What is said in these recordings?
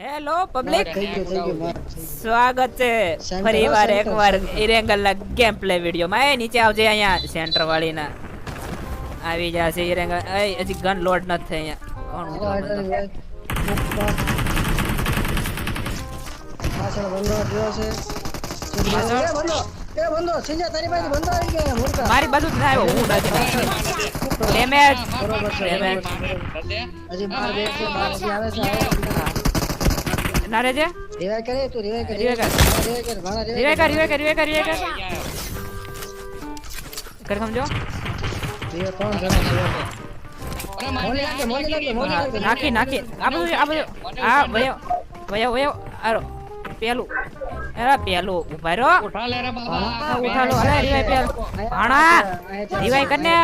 Hello public. સ્વાગત છે. ફરી વાર એકવાર. ઇરેંગલ ના ગેમ પ્લે વિડીયોમાં એ નીચે આવજે અહીંયા સેન્ટર વાળી ના આવી જશે ઇરેંગલ એ હજી ગન લોડ નથી થઈ અહીંયા. કોણ મારી બાજુ જ ના આવ્યો હું નથી ડેમેજ બરોબર છે. Damage. બરોબર છે. હજી બાર બે છે બાર આવે છે. આવે ના રે છે રિવાય કરે તું રિવાય કર Revive કર. રિવાય કર રિવાય કર રિવાય કર રિવાય કર રિવાય કર કર સમજો રિવાય કોણ જણા નાખી નાખી આ બધું આ બધું આ વયો વયો વયો આરો પેલું અરે પેલું ઊભા રહો ઉઠા લે રે બાબા અરે રિવાઈ પેલ ભાણા રિવાઈ કરને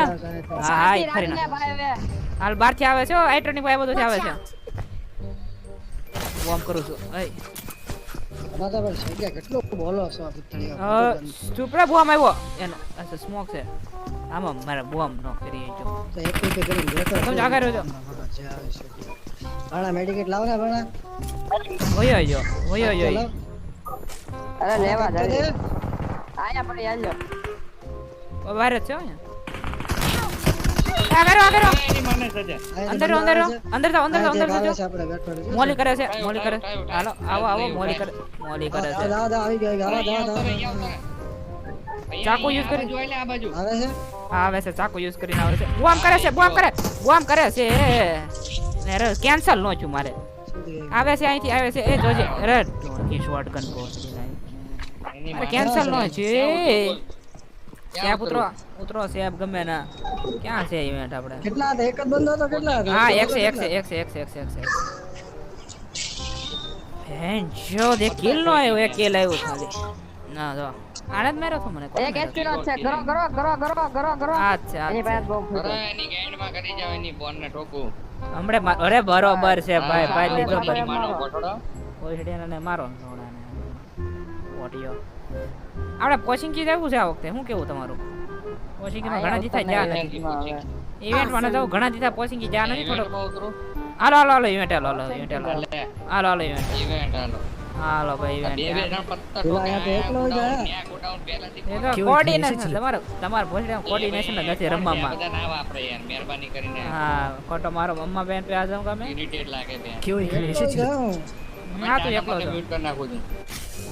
હા હા ફરી હાલ બારથી આવે છે આઈ ટ્વેન્ટી ફાઈવ બધું આવે છે વોર્મ કરું છું. સંખ્યા કેટલો બોલો છો સુપરા બોમ્બ આવ્યો. એનો અચ્છા સ્મોક છે. આમાં મારે બોમ્બ નો કરી જો તો એક તમે રહેજો. જે ભાણા મેડિકેટ લાવ ને ભાણા. જો અરે લેવા દે. આયા છે હો અહીંયા? આવેરો સજા. અંદર અંદર અંદર જાવ અંદર જાવ અંદર આ જે જાઓ આવે છે આપણે બેઠો રહીએ. મોલી કરે છે મોલી કરે. હાલો આવો આવો મોલી કરે મોલી કરે છે. દા દા આવી ગયો દા દા ચાકુ યુઝ કરી. જોઈ લે આ બાજુ. આવે છે? આવે છે ચાકુ યુઝ કરીને આવે છે. બૂમ કરે છે બૂમ કરે બૂમ કરે છે. અરે કેન્સલ નો છું મારે? આવે છે અહીંથી આવે છે. એ જોજે. અરે કી? શોર્ટ ગન કો એની કેન્સલ નો છે. સેબ ઉતરો ઉતરો સેબ ગમે ના. ક્યાં છે ઇવેન્ટ આપણે? કેટલા હતા એક જ બંધો હતો કેટલા હતા હા એક એક છે એક છે એક છે એક છે એક છે એક છે હેન જો દે કિલ નો આવ્યો એક કિલ આવ્યો ખાલી. ના જો. આને જ માર્યો તો મને એક માર્યો? એસપી છે. કરો કરો કરો કરો કરો કરો આ જ છે આ જ એની પાસે બહુ ફૂટો અરે એની ગાંડમાં કરી જાવ એની બોન ને ઠોકું. હમણે અરે બરોબર છે ભાઈ ભાઈ લીધો બરોબર. ભાઈ મારો મારો નોણાને ઓડિયો આપણે પોશિંગી જવું છે આ વખતે? શું કેવું તમારું? પોશિંગીમાં ઘણા દીધા જ્યાં નથી. ઇવેન્ટમાં ન જવું ઘણા દીધા પોશિંગી જ્યાં નથી થોડો હાલો હાલો હાલો ઇવેન્ટ હાલો હાલો ઇવેન્ટ હાલો હાલો. હાલો ઇવેન્ટ ઇવેન્ટ હાલો. ભાઈ ઇવેન્ટ જ કોર્ડિનેશન તમારું તમારું ભોસડીમાં કોર્ડિનેશન નથી રમવામાં. બધા ના વાપરે યાર મહેરબાની કરીને. હા ખોટો મારો મમ્મા બેન પે આ જાઉં ગમે ઇરિટેટ લાગે બેન. એકલો જાઉં. હા તો એકલો છો મ્યુટ કરી નાખું છું.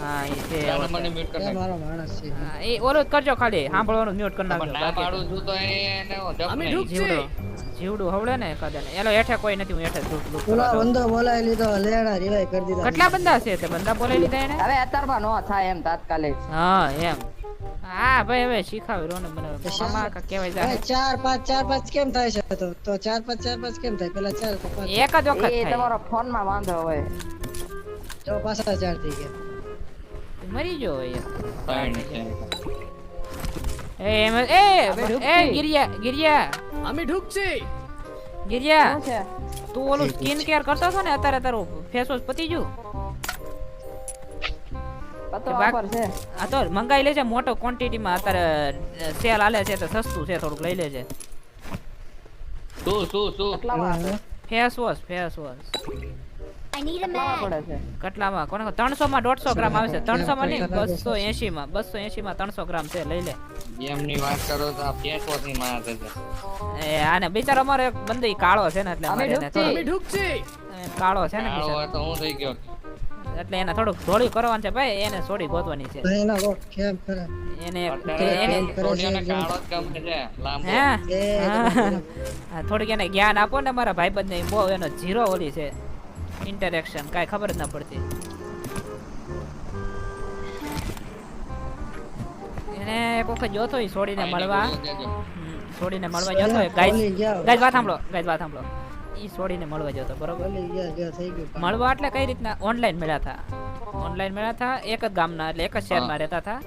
હા એ છે મને મ્યુટ કરી નાખ મારો માણસ છે. હા, એ ઓલું કરજો ખાલી સાંભળવાનું મ્યુટ કરી નાખજો. ના પાડું છું તો એને જપ નહીં. જીવડો જીવડું હવડે ને કદાચ. એલો હેઠે કોઈ નથી હું હેઠે દૂધ દૂધ પેલા કરવા. દઉં. લીધો લેણા રિવાય કરી દીધા. કેટલા બંદા છે તે? બંદા બોલાવી લીધા એને? હવે અત્યારમાં નો થાય એમ તાત્કાલિક. હા એમ. હા ભાઈ હવે શીખાવે રોને મને મામા કા કહેવાય જાય ચાર પાંચ ચાર પાંચ કેમ થાય છે તો? તો ચાર પાંચ ચાર પાંચ કેમ થાય? પેલા ચાર પાંચ. એક જ વખત એ તમારો ફોનમાં વાંધો હોય. તો પાછા ચાર થઈ ગયા. મરી જો એ એમ એ એ ગિરિયા ગિરિયા. અમે ઢુકছি ગિરિયા તું ઓલું સ્કિન કેર કરતો છો ને અત્યારે તારું ફેસ વોશ પતી ગયું? આ તો મંગાઈ લેજે મોટો ક્વોન્ટિટીમાં અત્યારે સેલ આલે છે તો સસ્તું છે થોડુંક લઈ લેજે. શું ફેસ વોશ ફેસ વોશ કેટલામાં કોને ત્રણસો માં દોઢસો ગ્રામ આવે છે. ત્રણસો માં નહીં બસો એસી માં બસો એસી માં ત્રણસો ગ્રામ છે લઈ લે. ભાઈ એને સોડી ગોતવાની છે. થોડીક એને જ્ઞાન આપો ને મારા ભાઈબંધને બહુ એનો જીરો ઓલી છે. ઇન્ટરેક્શન કાંઈ ખબર જ ના પડતી. એને એક વખત જોતો હોય છોડીને મળવા. છોડીને મળવા જતો હોય. ગાઈસ જાઓ. વાત સાંભળો ગાઈસ વાત સાંભળો. ઈ છોડીને મળવા જતો બરોબર? મળવા એટલે કઈ રીતના? ઓનલાઈન મળ્યા હતા ઓનલાઈન મળ્યા હતા એક જ ગામના એટલે એક જ શહેરમાં રહેતા હતા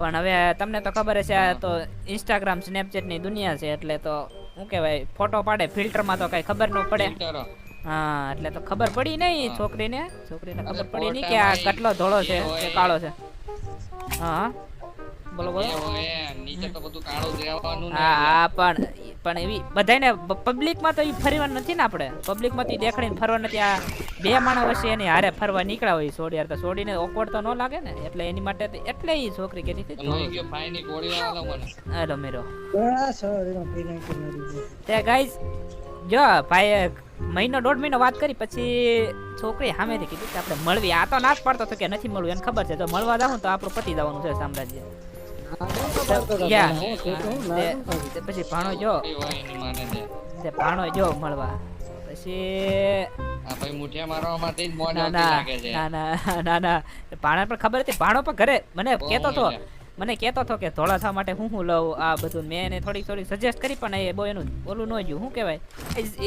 પણ હવે તમને તો ખબર હશે આ તો ઇન્સ્ટાગ્રામ સ્નેપચેટની દુનિયા છે એટલે તો શું કહેવાય ફોટો પાડે ફિલ્ટરમાં તો કઈ ખબર ન પડે. હા એટલે તો ખબર પડી નહીં છોકરીને? છોકરીને ખબર પડી નહીં કે આ કેટલો ધોળો છે એ કે કાળો છે. હા. બોલો બોલો. નીચે તો બધું કાળું દેવાનું ને હા હા પણ પણ એવી બધાને પબ્લિકમાં તો એ ફરવા નથી ને આપણે? પબ્લિકમાં તો દેખાડીને ફરવા નથી આ બે માણસ વચ્ચે એની હારે ફરવા નીકળ્યા હોય સોડી યાર તો. સોડીને ઓકવર્ડ તો ન લાગે ને? એટલે એની માટે તો- એટલે એ છોકરી કહેતી હતી ભાઈ હેલો મીરો. તે ગાઈઝ જો ભાઈએ મહિનો દોઢ મહિનો વાત કરી પછી છોકરી સામેથી કીધું કે આપણે મળવી. આ તો ના જ પાડતો હતો કે નથી મળવું એને ખબર છે. તો મળવા જાઉં તો આપણું પતી જવાનું છે સામ્રાજ્ય. પછી ભાણો જો. ભાણો જો મળવા. પછી ના ના ના ના ભાણા પણ ખબર હતી. ભાણો પણ ઘરે મને કેતો હતો. મને કહેતો હતો કે ધોળા થવા માટે હું હું લઉં આ બધું. મેં એને થોડી થોડી સજેસ્ટ કરી, પણ એ બહુ એનું ઓલું ન જોયું શું કહેવાય?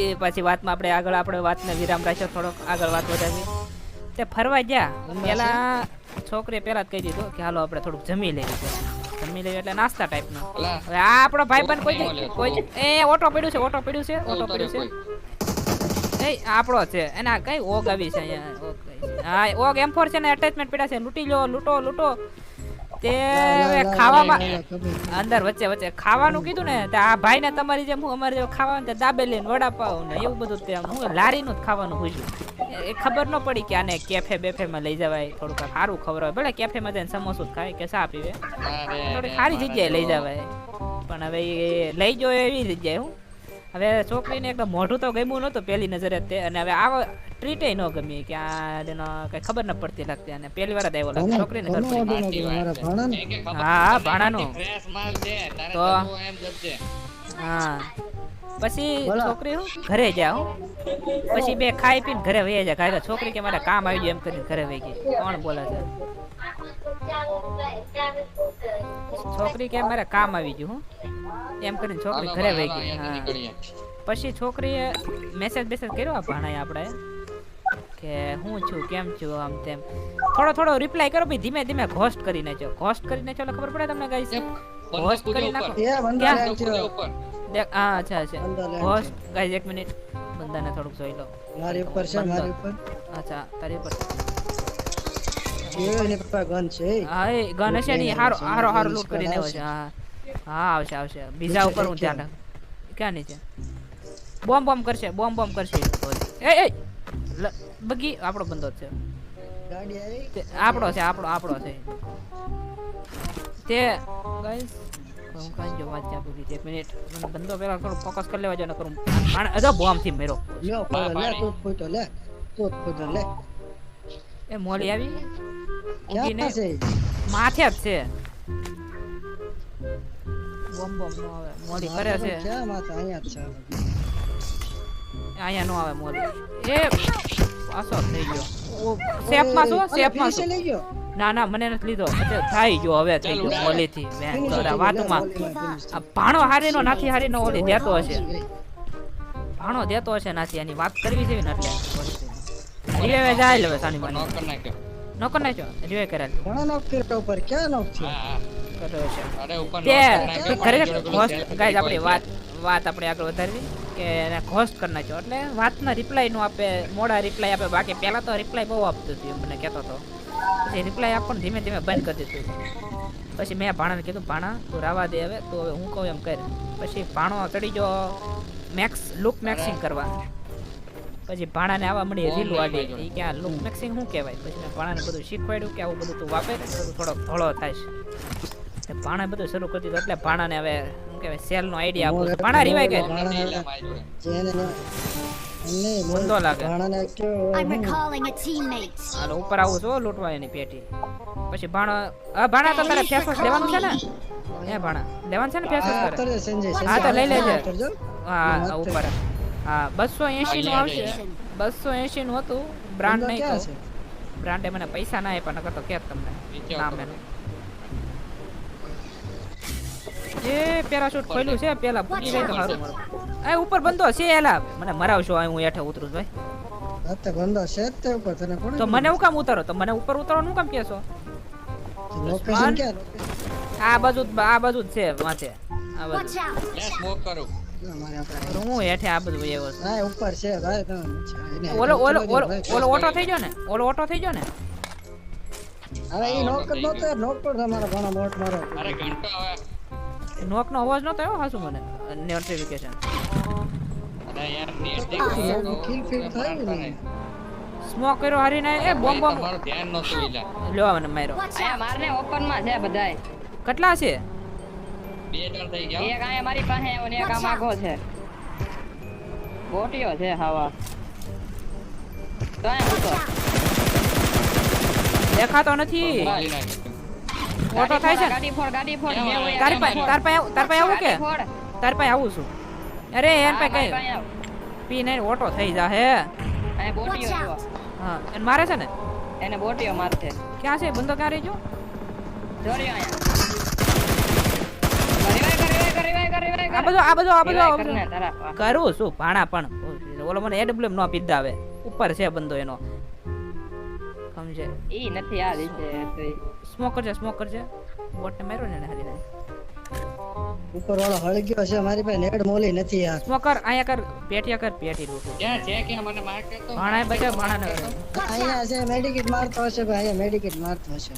એ પછી વાતમાં આપણે આગળ, આપણે વાતને વિરામ રાખ્યો, થોડોક આગળ વાત વધારી તે ફરવા ગયા. પેલા છોકરીએ પેલા જ કહી દીધું કે હાલો, આપણે થોડુંક જમી લઈએ. જમી લઈએ એટલે નાસ્તા ટાઈપનો. હવે આ આપણો ભાઈ પણ કોઈ કોઈ એ ઓટો પડ્યું છે, ઓટો પડ્યું છે, ઓટો પડ્યું છે. એ આપણો છે. એના કઈ ઓગ આવી છે અહીંયા? ઓગ એમ ફોર છે ને અટેચમેન્ટ પડ્યા છે. લૂટી લો, લૂંટો લૂંટો. તે હવે ખાવામાં. અંદર વચ્ચે વચ્ચે ખાવાનું કીધું ને તે આ ભાઈ ને તમારી જેમ હું અમારે જેમ ખાવાનું તે દાબેલી ને વડાપાવ ને એવું બધું તે હું લારીનું જ ખાવાનું પૂછ્યું એ ખબર ન પડી કે આને કેફે બેફે માં લઈ જવાય થોડુંક સારું ખબર હોય. ભલે કેફે માં જઈને સમોસું ખાય કે ચા પીવે. થોડી સારી જગ્યાએ લઈ જવાય. પણ હવે લઈ જો એવી જગ્યાએ હું. હવે છોકરીને એકદમ મોઢું તો ગમ્યું નહોતું પહેલી નજરે તે અને હવે આવો ટ્રીટે ન ગમી કે આ એનો કઈ ખબર ન પડતી લાગતી અને પહેલી વાર જ આવ્યો લાગે છોકરીને ખબર પડી. હા, ભાણાનો. તમને માલ છે, તો? હા. પછી છોકરી હું? ઘરે જાઉં હું પછી બે ખાઈ પીને ઘરે વહી જાય કાંઈ છોકરી કે મારે કામ આવી ગયું એમ કરીને ઘરે વહી ગઈ. કોણ બોલે છે? છોકરી કે મારે કામ આવી ગયું હું? એમ કરીને છોકરી ઘરે વહી ગઈ. પછી છોકરીએ મેસેજ બેસેજ કર્યો આ ભાણાએ આપણે કે હું છું કેમ છું આમ તેમ. થોડો થોડો રિપ્લાય કરો ભાઈ ધીમે ધીમે ઘોસ્ટ કરી નાખ્યો ઘોસ્ટ કરી નાખ્યો એટલે ખબર પડે તમને ગાઈસ? ઘોસ્ટ કરી નાખો. ક્યાં? દેખ હા અચ્છા અચ્છા ઘોસ્ટ ગાઈસ એક મિનિટ. બંદાને થોડુંક જોઈ લો. મારી ઉપર છે મારી ઉપર. અચ્છા તારી ઉપર. એ એની પાસે ગન છે હા એ ગન હશે ને હારો હારો હારો લૂટ કરીને આવ્યો છે હા. હા આવશે આવશે. બીજા ઉપર હું ધ્યાન રાખ. ક્યાં નીચે? બોમ્બ બોમ્બ કરશે બોમ્બ બોમ્બ કરશે. એ એ! બગી આપણો બંદો છે. આપણો છે આપણો આપણો છે. તે ગાઈસ હું કાંઈ જો વાત ચાલુ એક મિનિટ. મને બંદો પેલા કરું ફોકસ કરી લેવા જો ન કરું આને અજો બોમ્બથી મેરો. લ્યો ફોટો લે તો ફોટો લે તો ફોટો લે એ મોલી આવી? ક્યાં છે માથે જ છે. બોમ્બ બોમ્બ નો આવે. મોલી કરે છે. ક્યાં માથા અહીંયા જ છે. અહીંયા નો આવે મોલી એ પાછો થઈ ગયો. ઓ શેપમાં શું શેપમાં માં શું લઈ ગયો? ના ના મને નથી લીધો. થાય ગયો હવે થઈ ગયો. મોલી થી ગયો, વાતમાં. ભાણો હારે નો નાથી નાથી હારીનો ઓલી દેતો હશે. ભાણો દેતો હશે નાથી એની વાત કરવી છે ને એટલે રીવે જાય લેવે સાની મને નોકર નાખ્યો. નોકર નાખ્યો? રીવે કરેલ ઘણા નોક ઉપર ક્યાં નોક છે. કર્યો છે. તે. ખરેખર હોસ્ટ ગાઈઝ આપણી વાત વાત આપણે આગળ વધારવી કે એને હોસ્ટ કરી નાખ્યો. એટલે વાતના રિપ્લાયનું આપે મોડા રિપ્લાય આપે બાકી પહેલાં તો રિપ્લાય બહુ આપતું હતું મને કહેતો હતો. પછી રિપ્લાય આપણને ધીમે ધીમે બંધ કરી દીધું પછી મેં ભાણાને કીધું ભાણા તું રાવા દે હવે તો હવે હું કહું એમ કર. પછી ભાણો ચડી ગયો મેક્સ લુક મેક્સિંગ કરવા. પછી ભાણાને આવા મળી રીલું આડી કે આ લુક મેક્સિંગ શું કહેવાય? પછી મેં ભાણાને બધું શીખવાડ્યું કે આવું બધું તું વાપરે થોડોક ધોળો થાય છે. ભાણા બધું શરૂ કરી દીધું. એટલે ભાણાને હવે શું કહેવાય સેલ નો આઈડિયા આપું છું. ભાણા રીવાય કે બંધો લાગે. હાલો ઉપર આવું છો લૂંટવા એની પેટી. પછી ભાણો હા ભાણા તો તારે ફેસવોશ લેવાનું છે ને? એ ભાણા લેવાનું છે ને ફેસ આ તારે? હા, તો લઈ લેજે. હા ઉપર. હા બસો એસી નું આવશે. બસો એસી નું હતું. બ્રાન્ડ નહીં બ્રાન્ડે મને પૈસા ના આપ્યા નકર તો કે તમને નામ એનું. એ પેરાશૂટ ખોલ્યું છે પેલા ભૂલી જાય તો સારું મારું. એ ઉપર બંધો છે એલા. મને મરાવશો હું હેઠે ઉતરું ભાઈ. હા, તો બંધો છે તે ઉપર, તને કોણ તો મને હું કામ ઉતારો? તો મને ઉપર ઉતારવાનું હું કામ કહેશો? લોકેશન કે આ બાજુ જ- આ બાજુ છે માથે. આ બાજુ. Smoke કરું. હું હેઠે આ બધું આવ્યો છું. હા ઉપર છે ભાઈ. તમે ઓલો ઓલો ઓલો ઓટો થઈ ગયો ને? ઓલો ઓટો થઈ ગયો ને? હવે ઈ નોક જ નોક પર તમારા ઘણા બોટ મારો. અરે ઘંટો હવે નોકનો અવાજ નતો આવ્યો હાસુ મને નોટિફિકેશન અરે યાર નેટ કિલ ફેલ થાય ને સ્મોક કર્યો હારીને એ બોમ્બ બોમ્બ મારો ધ્યાન નહોતું ઈલા લ્યો મને માર્યો આ મારને ઓપનમાં છે બધાય કેટલા છે બે ત્રણ થઈ ગયા એક અહીંયા મારી પાસે આવ્યો ને એક આ માગો છે ગોટીઓ છે હવા તો એ હતો દેખાતો નથી મારી ઓટો થાય છે? ને? ગાડી ફોડ ફોડ. તારી પાસે તાર પાસે તાર પાસે આવું કે? તાર પાસે આવું છું. અરે એન પાસે કઈ પી નહીં ઓટો થઈ જા હે હા એને મારે છે ને? એને બોટીઓ મારશે. ક્યાં છે? બંદો ક્યાં રહી જો જોડ્યો અહીંયા. આ. બધો આ બધો આ બધો. કરું છું ભાણા પણ. ઓલો મને એડબ્લ્યુએમ નો પીધા આવે ઉપર છે બંદો એનો. સમજે? ઈ નથી આ રીતે. સ્મોક કરજે સ્મોક કરજે બોટને માર્યો ને હારીને ઉપર વાળો હળી ગયો છે મારી પાસે નેડ મોલી નથી યાર. સ્મોકર અહીંયા કર પેટિયા કર પેટી લૂટું ક્યાં છે કે મને માર કરતો ભાણા બચા ભાણા ને અહીંયા છે મેડિકેટ મારતો હશે ભાઈ અહીંયા મેડિકેટ મારતો હશે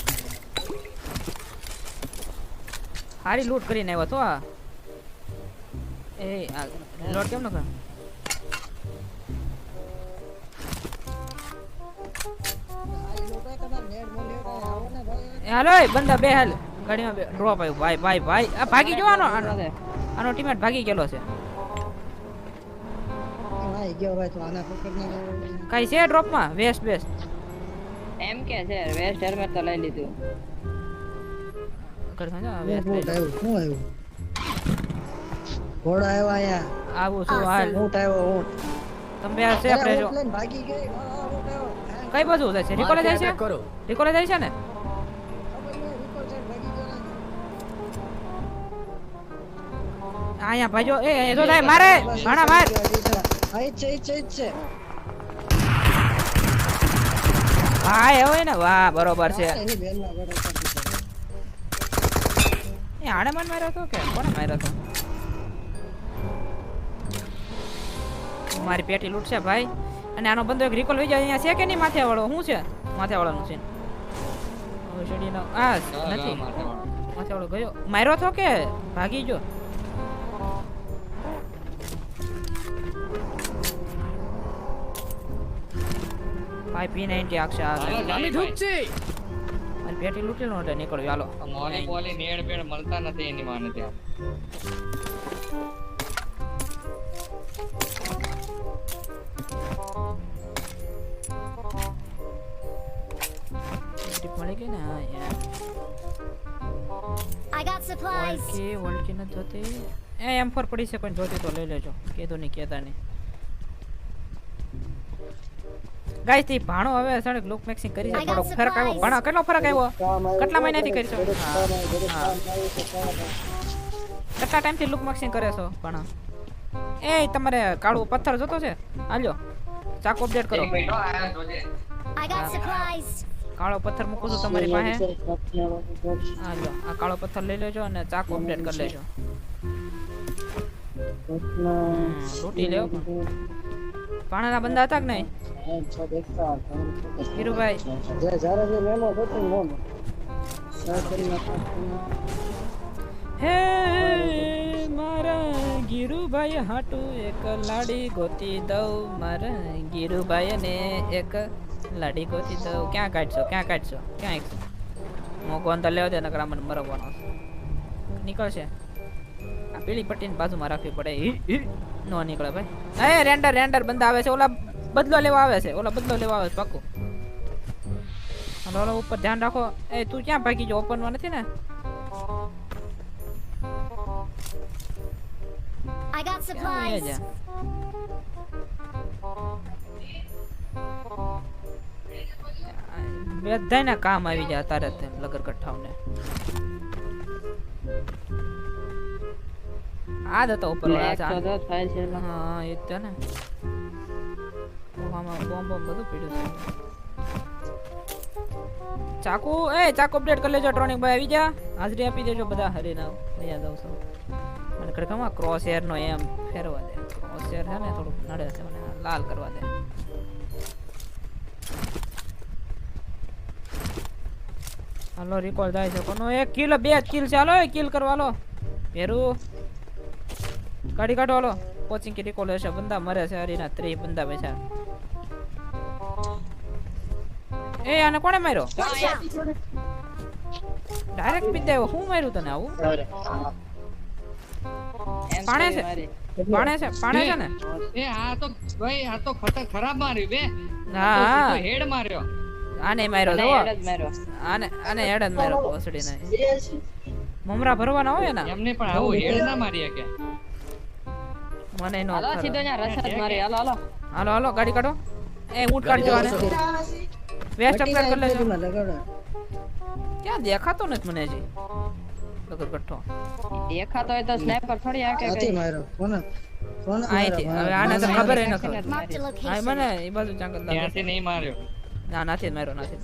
હારી લૂટ કરીને આવ્યો તો આ. એ લોટ કેમ ન કર હાલો બંદા બે હાલ. ગાડીમાં બે. ડ્રોપ આવ્યું ભાઈ ભાઈ ભાઈ. આ ભાગી જવાનો આનો? આનો ટીમેટ ભાગી ગયેલો છે. ભાઈ ગયો ભાઈ તો આના પકડને કઈ છે ડ્રોપમાં? Waste waste. એમ કે છે વેસ્ટ હેલ્મેટ તો લઈ લીધું. કર સમજો હું વેસ્ટ આવ્યું શું આવ્યું? ઘોડો આવ્યો આયા આવો શું હાલ? ઊંટ આવ્યો ઊંટ તમે આ છે આપણે જો. ભાગી ગઈ કઈ બાજુ જાય છે? રિકોલે જાય છે? રિકોલે જાય છે ને? અહીંયા ભાઈજો એ એ તો થાય, મારે, ભાણા માર. આઈ છે ઈ છે ઈ છે હા, એ હોય ને, વાહ, બરોબર છે. એ આણે મન માર્યો તો કે કોને માર્યો તો? મારી પેટી લૂટશે ભાઈ. અને આનો બંદો એક રિકોલ વહી જાય, અહીંયા છે કે નહીં માથે વાળો શું છે? માથે વાળાનું છે. હવે શેરડીનો આ, નથી. માથે વાળો ગયો. માર્યો તો કે? ભાગી ગયો. ભાઈ પી નાઇન્ટી આખશે આગળ મારી પેટી લૂટી નો નીકળ્યો. હાલો. મોલી મોલી નેડ પેડ મળતા નથી એની માને ત્યાં. મળી ગઈ ને હા યાર I got supplies. વળકી વળકી નથી જોતી. એ એમ ફોર પડી છે પણ જોતી તો લઈ લેજો. કીધું નહીં કહેતા નહીં. ગાઈસથી ભાણો હવે સડક લુક મેક્સિંગ કરી છે થોડો ફરક આવ્યો. ભાણો કેટલો ફરક આવ્યો? કેટલા મહિનાથી કરી છો? કેટલા ટાઈમ ટાઈમથી લુક મેક્સિંગ કરે છો ભાણો? એ તમારે કાળો પથ્થર જોતો છે? હાલ્યો. ચાકો અપડેટ કરો. કાળો પથ્થર મૂકું છું તમારી પાસે. હાલ્યો. આ કાળો પથ્થર લઈ લેજો અને ચાકો અપડેટ કરી લેજો. રોટી લેવો પાણાના બંદા હતા કે નહીં? સર્ચ હે મારા ગીરુભાઈ હાટુ એક લાડી ગોતી દઉં. મારા ગીરુભાઈ ને એક લાડી ગોતી દઉં. ક્યાં કાઢશો ક્યાં કાઢશો ક્યાં એકશો મોકો અંદર લેવા દે નકર મને મરવાનો છે. નીકળશે. આ પીળી પટ્ટીની બાજુમાં રાખવી પડે. નો નીકળે ભાઈ. એ રેન્ડર રેન્ડર બંધ આવે છે ઓલા બદલો લેવા આવે છે. ઓલા બદલો લેવા આવે છે અને ઓલા ઉપર ધ્યાન રાખો. એ તું ક્યાં ભાગી જો ઓપનમાં નથી ને? I got supplies. બધાને કામ આવી જાય તારે તે લગર કઠાવને આ દતો ઉપર હા એ જ છે ને. આમાં બોમ્બ બોમ્બ બધું પીડ્યું ચાકુ, એ ચાકુ અપડેટ કરી લેજો ટ્રોનિક ભાઈ આવી જા હાજરી આપી દેજો બધા, હરીના મજા જાઉં છું. મને ખડકામાં ક્રોસ નો એમ ફેરવા દે. ક્રોસ એર છે ને થોડું નડે છે, મને લાલ કરવા દે. હાલો રિકોલ થાય છે કોનો? એક કિલ બે કિલ હાલો એક કિલ કરવા લો ભેરું કાઢી કાઢો, હાલો. કોચિંગ કે રિકોલ હશે, બંદા મરે છે, હરીના ત્રીસ બંદા બેઠા. એ આને કોણે માર્યો? ડાયરેક્ટ પીધે હું માર્યું તને આવું? પાણે છે? પાણે છે પાણે છે ને? એ આ તો ભાઈ આ તો ખતર ખરાબ માર્યું બે. હા હેડ માર્યો. આને માર્યો મને હેડ જ માર્યો. આને આને હેડ જ માર્યો ભોસડીને મમરા ભરવાના હોય ને એમને પણ આવું હેડ ના મારી કે. મને નો હાલો સીધો ન્યા રસ્તા મારે મારી. હાલો હાલો. હાલો હાલો ગાડી કાઢો. એ ઊંટ કાઢજો આને. વેસ્ટ અપગ્રેડ કરી લેજો. લગાડો? ક્યાં દેખાતો નથી મને હજી? લગર ગઠ્ઠો. દેખાતો હોય તો સ્નાઈપર થોડી આ કે હાથી કઈ. માર્યો. કોને? અહીંથી. માર્યો? હવે આને તો ખબર ય ન ખબર. મારી. હા location. મને એ બાજુ જંગલ લાગે. ત્યાંથી નહીં માર્યો. ના નાથી માર્યો નાથી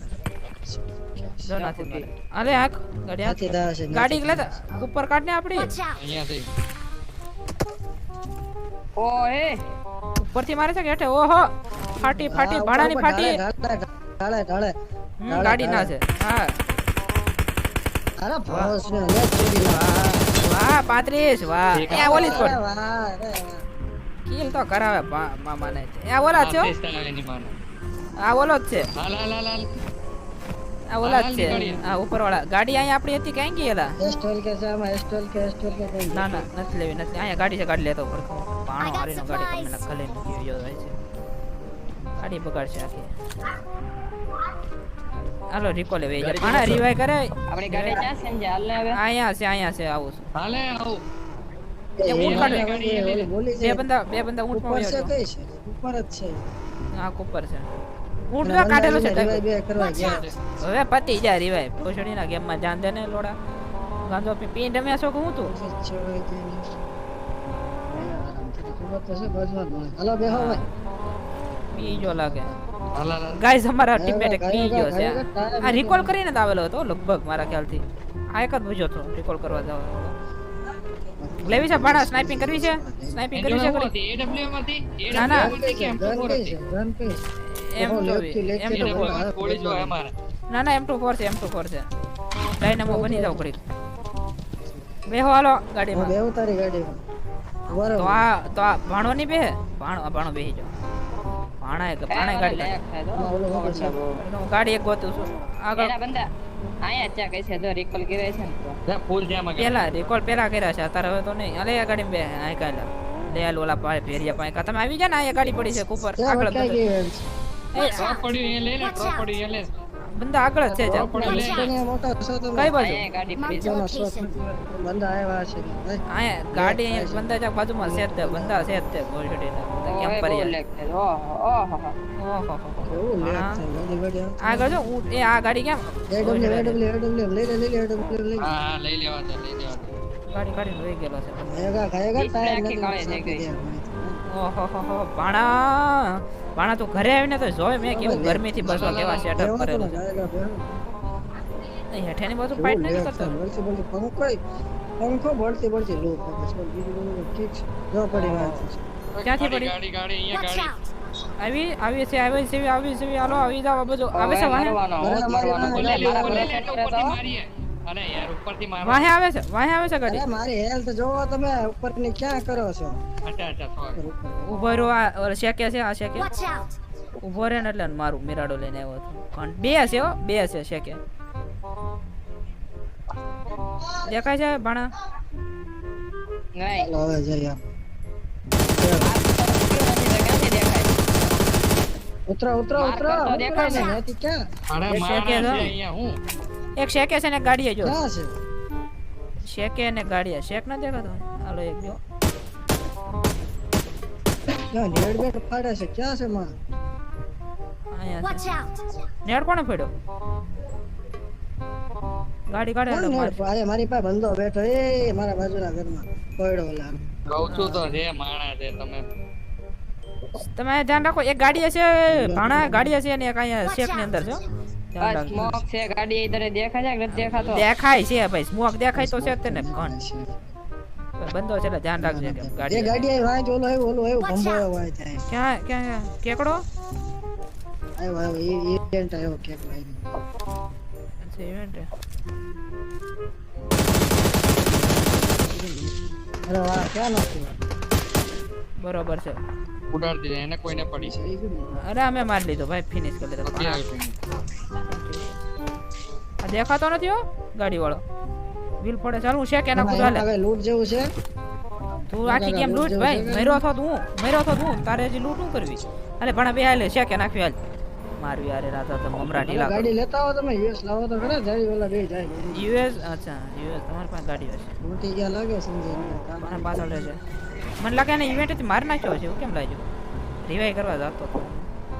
જો નાથી માર્યો. અરે આખ ગાડી. ગાડી લેતા. ઉપર કાઢ ને આપડી! અહીંયાથી. ઓ હે ઉપરથી મારે છે કે હેઠે? ઓહો. ફાટી ફાટી હા, ભાડાની ફાટી. ઢાળે, ઢાળે. ગાડી ના છે. હા. અરે ફોર્સ ને લે લે. વાહ વાહ પાંત્રીસ વાહ. એ ઓલી છોડ. કિલ તો કરાવે મામા ને એ ઓલા જ છે. આ ઓલો જ છે. હાલ હાલ હાલ આ ઓલા જ છે. આ ઉપર વાળા ગાડી અહીંયા આપણી હતી ક્યાં ગઈ એલા? એસ્ટોલ કે છે આમાં, એસ્ટોલ કે, એસ્ટોલ કે ના ના નથી લેવી નથી. અહીંયા ગાડી છે ગાડી લેતો પડખો પાણો હારીનો ગાડી તમને ખલે ગયો હોય છે. ગાડી બગાડશે આખી. હાલો રિકોલે વે જા. પણ રિવાય કરે. આપણી ગાડી ક્યાં છે ને હાલ ને હવે. અહીંયા છે અહીંયા છે આવું છું. હાલે આવું. એ ઊંટ કાઢે. બે બંદા બે બંદા ઊંટમાં ઉપર છે કઈ છે? ઉપર જ છે. હા ઉપર છે. ઊંટ તો કાઢેલો છે બે કરવા ગયા. હવે પતી જાય રિવાય ગેમમાં જાન દે ને લોડા. ગાંધો પી પીન રમ્યા છો કે હું તું? જ. હાલો બેહો ભાઈ પી જો લાગે. ગાઈસ અમારા ટીમમેટ ગાયો પી ગયો છે. આ રિકોલ કરીને જ આવેલો હતો લગભગ મારા ખ્યાલથી. આ એક જ પૂછ્યો હતો રિકોલ કરવા જાવ લેવી છે ભાડા સ્નાઇપિંગ કરવી છે? સ્નાઇપિંગ કરવી છે કરી એડબ્લ્યુ માંથી ના, ના. AW હતી કે ગન M24 કઈ હતી? છે? ગન કઈ એમ ટુ એમ ટુ તો ફોર હા, અમારે. ના ના એમ ટુ ફોર છે એમ ટુ ફોર છે. ડાયનામો બની જાવ કરી બેહો હાલો ગાડીમાં. બેહું તારી ગાડીમાં. બરાબર. તો આ તો આ ભાણો ની બેહે? ભાણો ભાણો બેહી જાવ ભાણા એક ભાણા ગાડી તો. ગાડી એક ગોતું છું. આગળ બંદા કઈ છે જો રિકોલ કરે છે ને તો. ફૂલ જામ પેલા રિકોલ પેલા કર્યા છે અત્યારે હવે તો નહીં. અલે આ ગાડી બે આ કાલે લે ઓલા પાસે પાસે. તમે આવી જા ને આ ગાડી પડી છે કુપર આગળ. એ, પડ્યું એ લઈ લે પડ્યું એ લે. બંદા આગળ છે જા. કઈ બાજુ? ગાડી. બંદા આવ્યા છે. આયા અહીંયા ગાડી અહીંયા બંદા જા બાજુમાં છે તે બંદા છે તે ગોલડી બંદા કેમ થાય. ઓહો, ઓહો. ગાડી ગાડી. આગળ જો એ આ ગાડી કેમ? AW, AW, AW, લઈ લે, લઈ લે, AW, લઈ લે. હા હા લઈ લેવા દે લઈ લેવા દે. ગાડી કાઢીને વહી ગયેલો છે. ખાયેગા, ડિસ્પ્લે ટાયર નથી ઓહો હો હો ભાણા. ભાણા તું ઘરે આવીને તો જોય મેં કેવું ગરમીથી બસો કેવા. સેટઅપ કરેલું છે હેઠેની બાજુ એવું નથી કરતો થાય. બળતી બળતી પંખો પંખો બળતી બળતી લો બધું ઠીક છે. જો પડી વાત છે. ક્યાંથી પડી ગાડી ગાડી અહીંયા ગાડી આવી આવી છે આવી છે આવી છે હાલો આવી જાવ બધું આવે છે મારવાનો મારવાનો, જ મારવાનો. મારી, મારી, મારા અરે યાર ઉપરથી મારો વાહે આવે છે વાહે આવે છે ગાડી અરે મારી હેલ્થ જોવો તમે ઉપરની ક્યાં કરો છો? અચ્છા અચ્છા સોરી ઊભો આ શેકે છે આ શેકે? ઊભો રહે ને એટલે મારું મિરાડો લઈને આવ્યો હતો. પણ બે છે હો બે છે શેકે. દેખાય છે ભાણા? નહીં. હવે જઈએ? ઉતરો ઉતરો ઉતરો દેખાય છે. ક્યાં? અરે છે. અહીંયા હું? એક શેકે છે ને ગાડીએ જો. શેકે ને ગાડીએ. શેક ન દેખાતો. હાલો એક જો. ક્યાં નેડ બેડ ફાડે છે? ક્યાં છે માં! નેટ કોણે પડ્યો ગાડી કાઢે અરે મારી પાસે બંધો બેઠો. એ મારા બાજુના ઘરમાં. પડ્યો ઓલા. કહું છું તો જે માણા છે તમે. તમે ધ્યાન રાખો એક ગાડી હશે ભાણા ગાડી હશે અને એક અહીંયા શેકની અંદર છે. સ્મોક છે ગાડી ઇધર દેખાય છે કે નથી દેખાતો? દેખાય છે ભાઈ સ્મોક દેખાય તો છે જ તેને ઘણ બંધો છે એટલે ધ્યાન રાખજો ગાડી એ ગાડી આવી વાંચ ઓલો આવ્યો ઓલો આવ્યો ભંભો આવ્યો આય ક્યાં ક્યાં કેકડો? આવ્યો આવ્યો એ ઇવેન્ટ આવ્યો કેક લાગી અચ્છા ઇવેન્ટ અરે વાહ ક્યાં નાખ્યું બરોબર છે. ઉડાડી દીધા એને કોઈને પડી છે. અરે અમે મારી લીધો ભાઈ ફિનિશ કરી લીધો દેખાતો નથી હો ગાડી વાળો વ્હીલ પડે ચાલ હું શેક એના એમાં ચાલે એમાં લૂંટ જેવું છે? તું આખી કેમ લૂંટ ભાઈ છે મર્યો થો તું મર્યો થો તું તારે હજી લૂટ હું કરવી? અરે ભણા બે હાલે કે નાખ્યું હાલ. મારું યાર રાતા તો મમરા ઢીલા ગાડી લેતા હો તમે યુએસ લાવો તો ખરા જાય ઓલા બે જાય યુએસ અચ્છા યુએસ તમારી પાસે ગાડી હશે. લૂંટી ગયા લાગે સમજે મને પાછળ રહેશે મને લાગે એને ઇવેન્ટ મારી નાખ્યો છે કેમ લાગ્યું? રિવાઈ કરવા જતો હતો.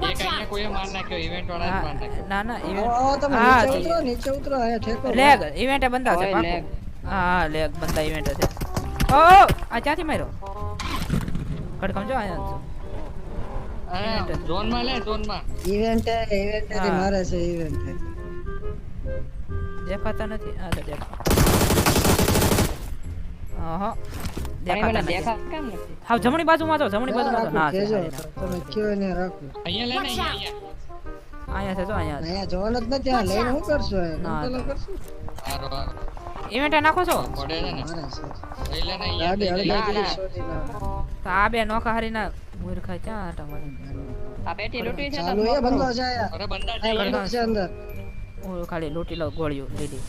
એક અહીંયા કોઈએ માર નાખ્યો ઇવેન્ટ વાળા જ માર હા, નાખ્યો. ના ના ઇવેન્ટ હા, નીચે ઉતરો નીચે ઉતરો આ ઠેકો લેગ ઇવેન્ટ બંધા છે ઓય, હા હા લેગ બંધા ઇવેન્ટ છે. ઓ ઓ, આ ક્યાંથી માર્યો? ખડકમ જો અહીંયા જ. ઝોનમાં લે ઝોનમાં ઇવેન્ટ ઇવેન્ટ મારે છે ઇવેન્ટ દેખાતા નથી. આ તો દેખ. ઓહો. હા જમણી બાજુમાં જો જમણી બાજુમાં ના હારી ના. તમે કયો ને રાખો. અહીંયા લઈને અહીંયા. અહીંયા છે જો અહીંયા અહીંયા જોવાનું જ નથી આ લઈને શું કરશો એ ના. કરશું? હારો હારો. ઇવેન્ટ નાખો છો? ને. લે ને લે. ના, ના. આ બે નોખા હારીના મૂર્ખા ક્યાં હતા મને આ બેટી લૂટી છે તો ચાલુ એ બંદો છે અરે બંદા છે. અંદર. હું ખાલી લૂંટી લઉં ગોળીઓ લીધી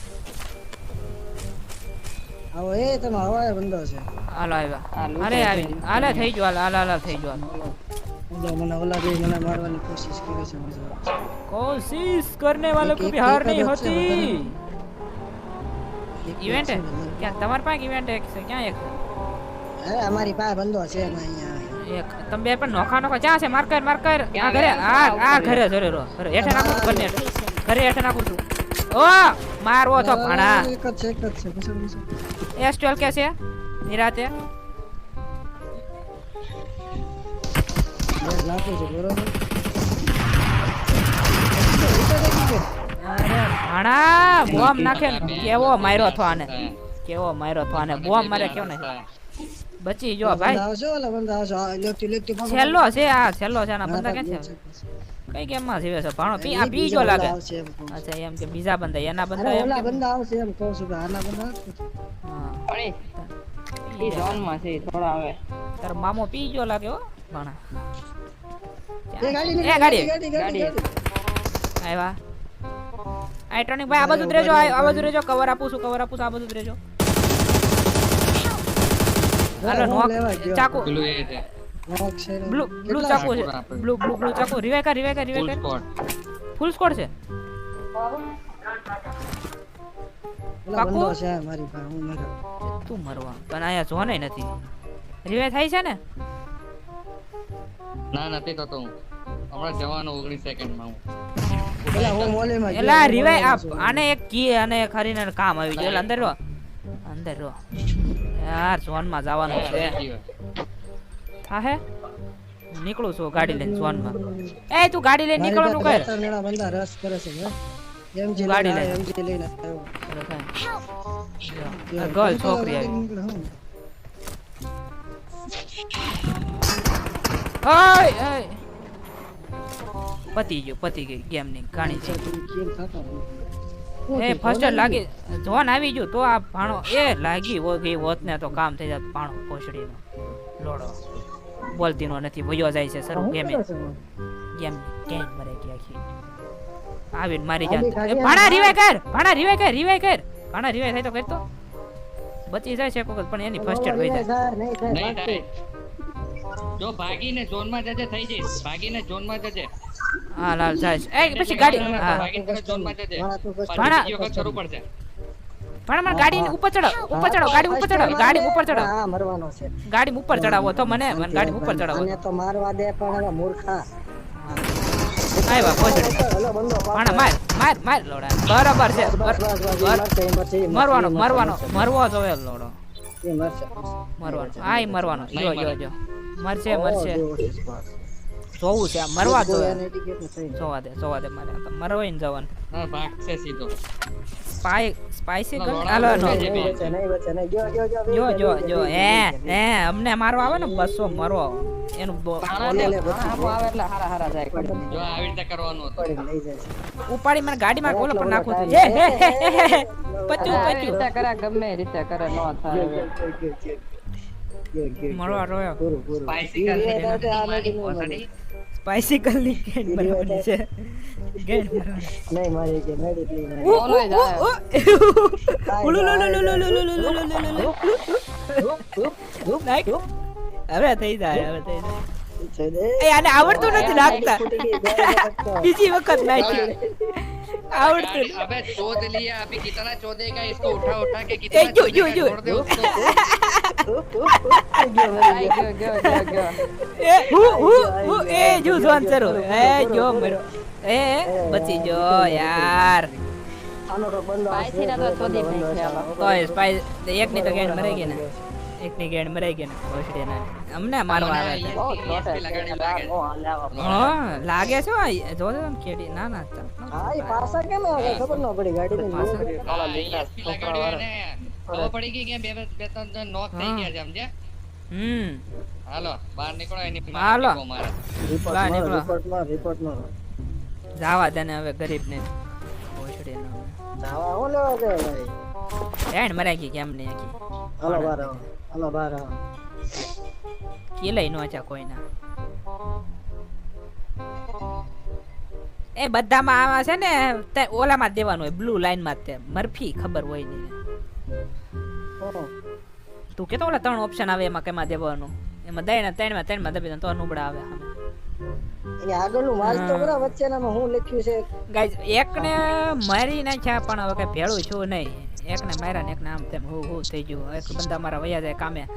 આવો એ તમે હવાય બંદો છે. હાલો આવ્યા. અરે આવી હાલે થઈ જો હાલ હાલ થઈ જો મને ઓલા બે મને મારવાની કોશિશ કરે છે કોશિશ કરને વાલો કો બી નહીં હોતી. ઇવેન્ટ હે? ક્યાં તમારી પાસે ઇવેન્ટ એક છે ક્યાં એક? હે અમારી પાસે બંદો છે અહીંયા. એક તમે બે પણ નોખા નોખા ક્યાં છે માર્કર માર્કર આ ઘરે આ આ ઘરે ઘરે રો ઘરે હેઠે નાખું ઘરે હેઠે નાખું છું. ઓ મારવો તો ભણા. એક જ એક જ છે પછાડ પછાડ. એસ ટ્વેલ્વ કે છે? નિરાતે? લાખો છે બરોબર? અરે ભણા બોમ્બ નાખે કેવો માર્યો થો આને? કેવો માર્યો થો આને? બોમ્બ મારે કેવો ને બચી જો ભાઈ. છેલ્લો છે આ છેલ્લો છે આના બંદા ક્યાં છે. કઈ ગેમમાં જીવે છે ભાણો પી આ એ પી જો લાગે. અચ્છા એમ કે બીજા બંદા એના બંદા એમ બંદા આવશે એમ કહું છું કે આના બંદા હા. પણ એ ઝોનમાં છે થોડા આવે તાર મામો પી ગયો લાગે હો ભાણા. એ ગાડી એ ગાડી. ગાડી આવ્યા. આઈ ટર્નિંગ ભાઈ આ બાજુ જ રહેજો આ બાજુ રહેજો કવર આપું છું કવર આપું છું આ બાજુ જ રહેજો હાલો નોક. ચાકુ. પેલું એ છે. નોક છે બ્લુ બ્લુ ચાકુ છે. બ્લુ બ્લુ બ્લુ ચાકુ. રિવાઈ કર રિવાઈ કર રિવાઈ કર. ફૂલ સ્કોડ છે? કાકુ? છે મારી પાસે હું મરા. તું મરવા. પણ અહીંયા જોને નથી. રિવાઈ થાય છે ને? ના નથી થતો હું. હમણાં જવાનો ઓગણીસ સેકન્ડમાં હું હું મોલીમાં એલા રિવાઈ આપ. આને એક કી અને ખરીને કામ આવી ગયું. એટલે અંદર રો અંદર રો યાર ઝોનમાં જવાનું છે. હા હે? નીકળું છું ગાડી લઈને ઝોનમાં એ તું ગાડી લઈને નીકળવાનું કર. ત્રણ બંદા રસ કરે છે એમ જે ગાડી લઈને. એમ જે લઈને આવ્યો. ગર્લ છોકરી આવી. હાય હું. ઓય ઓય. પતી ગયો પતી ગઈ ગેમની કાણી છે એ? ફર્સ્ટ લાગી જોન આવી ગયું તો આ ભાણો એ લાગી ગઈ હોત ને તો કામ થઈ જાત ભાણો ભોસડીનો લોડો. બોલતીનો નથી ભયો જાય છે સર ગેમે. ગેમ કેમ મરે કે આખી આવીને મારી જાત. એ ભાણા. રિવાય કર ભાણા રિવાય કર રિવાય કર. ભાણા રિવાય થાય તો કરતો. બચી જાય છે એક પણ એની ફર્સ્ટ એડ હોય જાય. નહીં જો ભાગીને ઝોનમાં જજે થઈ જઈશ ભાગીને ઝોનમાં જજે હા લાલ જાય એ પછી ગાડી હા ભાગીને ઝોનમાં જજે ભાણા. બીજી વખત શરૂ પડશે પણ મને ગાડી ઉપર ચડો ઉપર ચડો ગાડી ઉપર ચડો ગાડી ઉપર ચડો હા મરવાનો છે ગાડી ઉપર ચડાવો તો મને મને ગાડી ઉપર ચડાવો મને તો મારવા દે પણ હવે મૂર્ખા આવ્યા પહોંચડી ભાણા માર માર માર લોડા બરાબર છે મરવાનો મરવાનો. મરવો જોવે લોડો એ મરશે મરવાનો આય મરવાનો જો જો જો મરશે મરશે જોવું છે મરવા દો જોવા દે જોવા દે મારે મરવાઈ ને જવાનું. ભાગ છે સીધો. જો હે હે અમને મારવા આવે ને 200 મરો એનું ઉપાડી મને ગાડીમાં કોલો પણ નાખો તો હે પચું કરે ગમે રીતે કરે નો થાય. મારી નથી પોસડી. સ્પાઈસી ગનની ગેન બનાવવાની છે ગેન બનાવવાની. નહીં મારી કે મેડિટ નહીં મારી ઉ, ઓલો ઉ, જાય. ઉ, ઉ. ઉલુ, લુ, લુ, લુ, લુ, લુ, લુ, લુ, લુ, લુ, લુ, લુ. નાખ. હવે થઈ જાય હવે થઈ જાય છે દે એ આને આવડતું નથી નાખતા ફૂટી ગઈ બે વખત બીજી વખત નાખ્યું આવડતું गाड़ी- अबे चोद लिया अभी कितना चोदेगा इसको उठा उठा के ए, कितना जो, जो, चोदेगा, जो। એ જો યાર એક ની તો ગેન મરે ગઈ ને એક ની ગેણ મરાઈ ગઈ ને ભોસડી ના અમને મારવા આવે. હા લાગે છે. આ જો જો કેડી. ના ના હા એ પાસા કેમ આવે? ખબર ન પડી ગાડી ની. હા, ESP લગાડ્યું ખબર પડી ગઈ કે બે બે ત્રણ જણ knock થઈ ગયા છે સમજ્યા? હમ. હાલો બહાર નીકળો એની હાલો. રિપોર્ટમાં રિપોર્ટમાં જાવા દે ને હવે ગરીબ ને ભોસડી ના જાવા હું લેવા દે ભાઈ? ગેણ મરાઈ ગઈ કેમ નહીં આખી હાલો બાર આવો બાર આવો કિલય નો છે કોઈના એ બધામાં આવા છે ને તે ઓલામાં જ દેવાનું હોય બ્લુ લાઈનમાં જ તે મરફી ખબર હોય નહીં તું કેતો ઓલા ત્રણ ઓપ્શન આવે એમાં કેમાં દેવાનું એમાં દઈ ને ત્રણમાં ત્રણમાં દબી તો નુબડા આવે એની આગળનું બરા વચ્ચેનામાં હું લખ્યું છે ગાઈઝ એકને મારી નાખ્યા પણ હવે કઈ ભેળું છું નહીં એકને માર્યા ને એકને આમ તેમ હું હું થઈ ગયું. એક બંદા મારા વયા જાય કામે.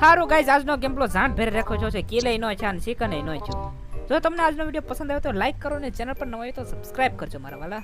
સારું ગાઈઝ આજનો ગેમપ્લો જાણ ભેર રાખ્યો છો. છે કિલે નો છે અને સિકને નો છું જો તમને આજનો વીડિયો પસંદ આવ્યો તો લાઈક કરો ને ચેનલ પર નવો હોય તો સબસ્ક્રાઇબ કરજો મારા વાલા.